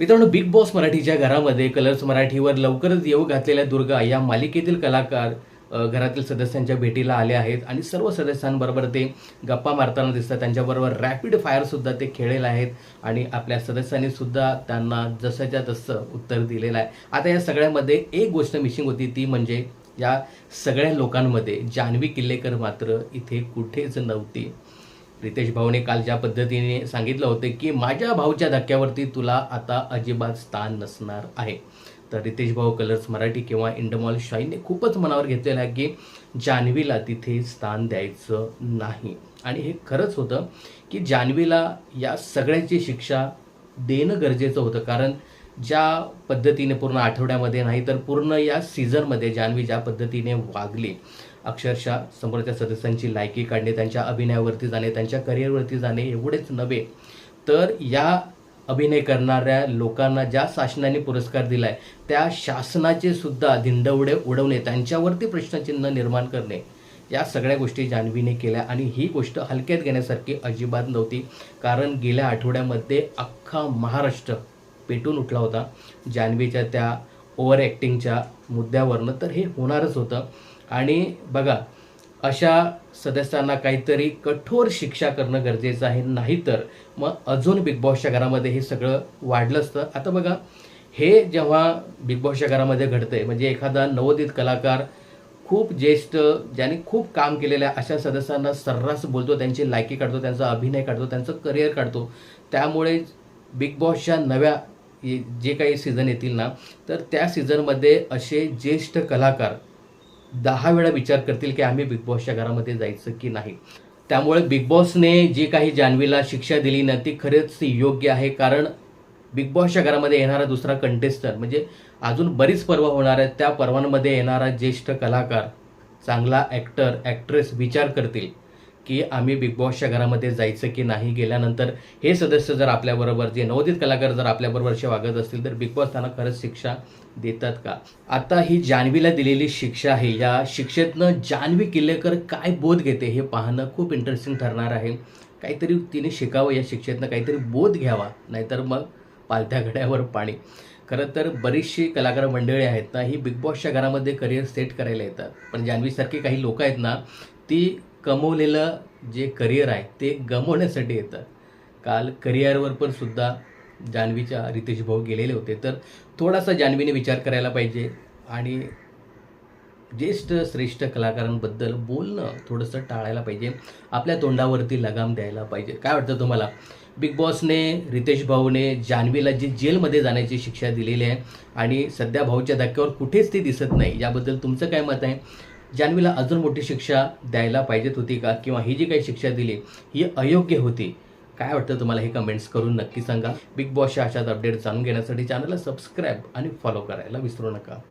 मित्रांनो big boss मराठीच्या घरामध्ये कलर्स मराठीवर लवकरच येऊ घातलेल्या दुर्गा या मालिकेतील कलाकार घरातील सदस्यांच्या भेटीला आले आहेत आणि सर्व सदस्यांबरोबर ते गप्पा मारताना दिसतात. त्यांच्याबरोबर रॅपिड फायरसुद्धा ते खेळलेले आहेत आणि आपल्या सदस्यांनीसुद्धा त्यांना जसंच्या तसं उत्तर दिलेलं आहे. आता या सगळ्यामध्ये एक गोष्ट मिसिंग होती ती म्हणजे या सगळ्या लोकांमध्ये जान्हवी किल्लेकर मात्र इथे कुठेच नव्हती. रितेश भाऊने काल ज्या पद्धतीने सांगितलं होतं की माझ्या भाऊच्या धक्क्यावरती तुला आता अजिबात स्थान नसणार आहे. तर रितेश भाऊ कलर्स मराठी किंवा इंडमॉल शाईने खूपच मनावर घेतलेलं आहे की जान्हवीला तिथे स्थान द्यायचं नाही. आणि हे खरंच होतं की जान्हवीला या सगळ्याची शिक्षा देणं गरजेचं होतं. कारण ज्या पद्धतीने पूर्ण आठवड्यामध्ये नाही तर पूर्ण या सीझनमध्ये जान्हवी ज्या पद्धतीने वागली अक्षरशः समोरच्या सदस्यांची लायकी काढणे त्यांच्या अभिनयावरती जाणे त्यांच्या करिअरवरती जाणे एवढेच नव्हे. तर या अभिनय करणाऱ्या लोकांना ज्या शासनाने पुरस्कार दिलाय त्या शासनाचे सुद्धा धिंडवडे उडवणे त्यांच्यावरती प्रश्नचिन्ह निर्माण करणे या सगळ्या गोष्टी जान्हवीने केल्या. आणि ही गोष्ट हलक्यात घेण्यासारखी अजिबात नव्हती. कारण गेल्या आठवड्यामध्ये अख्खा महाराष्ट्र पेटून उठला होता. जान्हवीच्या त्या ओव्हर ॲक्टिंगच्या मुद्द्यावरनं तर हे होणारच होतं. आणि बघा अशा सदस्यांना काहीतरी कठोर शिक्षा करणं गरजेचं आहे. नाहीतर मग अजून बिग बॉसच्या घरामध्ये हे सगळं वाढलं असतं. आता बघा हे जेव्हा बिग बॉसच्या घरामध्ये घडतंय म्हणजे एखादा नवोदित कलाकार खूप ज्येष्ठ ज्यांनी खूप काम केलेल्या अशा सदस्यांना सर्रास बोलतो त्यांची लायकी काढतो त्यांचा अभिनय काढतो त्यांचं करिअर काढतो. त्यामुळे बिग बॉसच्या नव्या जे काही सीझन येतील ना तर त्या सीझनमध्ये असे ज्येष्ठ कलाकार दहा वेळा विचार करतील की आम्ही बिग बॉसच्या घरामध्ये जायचं की नाही. त्यामुळे बिग बॉसने जी काही जान्हवीला शिक्षा दिली ना ती खरंच योग्य आहे. कारण बिग बॉसच्या घरामध्ये येणारा दुसरा कंटेस्टंट म्हणजे अजून बरीच पर्व होणार आहेत. त्या पर्वांमध्ये येणारा ज्येष्ठ कलाकार चांगला ॲक्टर ॲक्ट्रेस विचार करतील. की आम्ही बिग बॉसच्या घरामध्ये जायचं की नाही गेल्यानंतर हे सदस्य जर आपल्याबरोबर जे नवोदित कलाकार जर आपल्याबरोबरचे वागत असतील तर बिग बॉस त्यांना खरंच शिक्षा देतात का? आता ही जान्हवीला दिलेली शिक्षा आहे या शिक्षेतनं जान्हवी किल्लेकर काय बोध घेते हे पाहणं खूप इंटरेस्टिंग ठरणार आहे. काहीतरी तिने शिकावं या शिक्षेतनं काहीतरी बोध घ्यावा नाहीतर मग पालथ्या घड्यावर पाणी. खरं तर बरीचशी कलाकार मंडळी आहेत ना ही बिग बॉसच्या घरामध्ये करिअर सेट करायला येतात. पण जान्हवीसारखी काही लोक आहेत ना ती कमवलेलं जे करिअर आहे ते गमवण्यासाठी येतं. काल करिअरवर पण सुद्धा जान्हवीच्या रितेश भाऊ गेलेले होते. तर थोडासा जान्हवीने विचार करायला पाहिजे आणि ज्येष्ठ श्रेष्ठ कलाकारांबद्दल बोलणं थोडंसं टाळायला पाहिजे. आपल्या तोंडावरती लगाम द्यायला पाहिजे. काय वाटतं तुम्हाला? बिग बॉसने रितेश भाऊने जान्हवीला जी जेलमध्ये जाण्याची शिक्षा दिलेली आहे आणि सध्या भाऊच्या धक्क्यावर कुठेच ती दिसत नाही याबद्दल तुमचं काय मत आहे? जान्हवीला अजून मोठी शिक्षा द्यायला पाहिजेत होती का? किंवा ही जी काही शिक्षा दिली ही अयोग्य होती? काय वाटतं तुम्हाला? हे कमेंट्स करून नक्की सांगा. बिग बॉसच्या अशाच अपडेट जाणून घेण्यासाठी चॅनलला सबस्क्राईब आणि फॉलो करायला विसरू नका.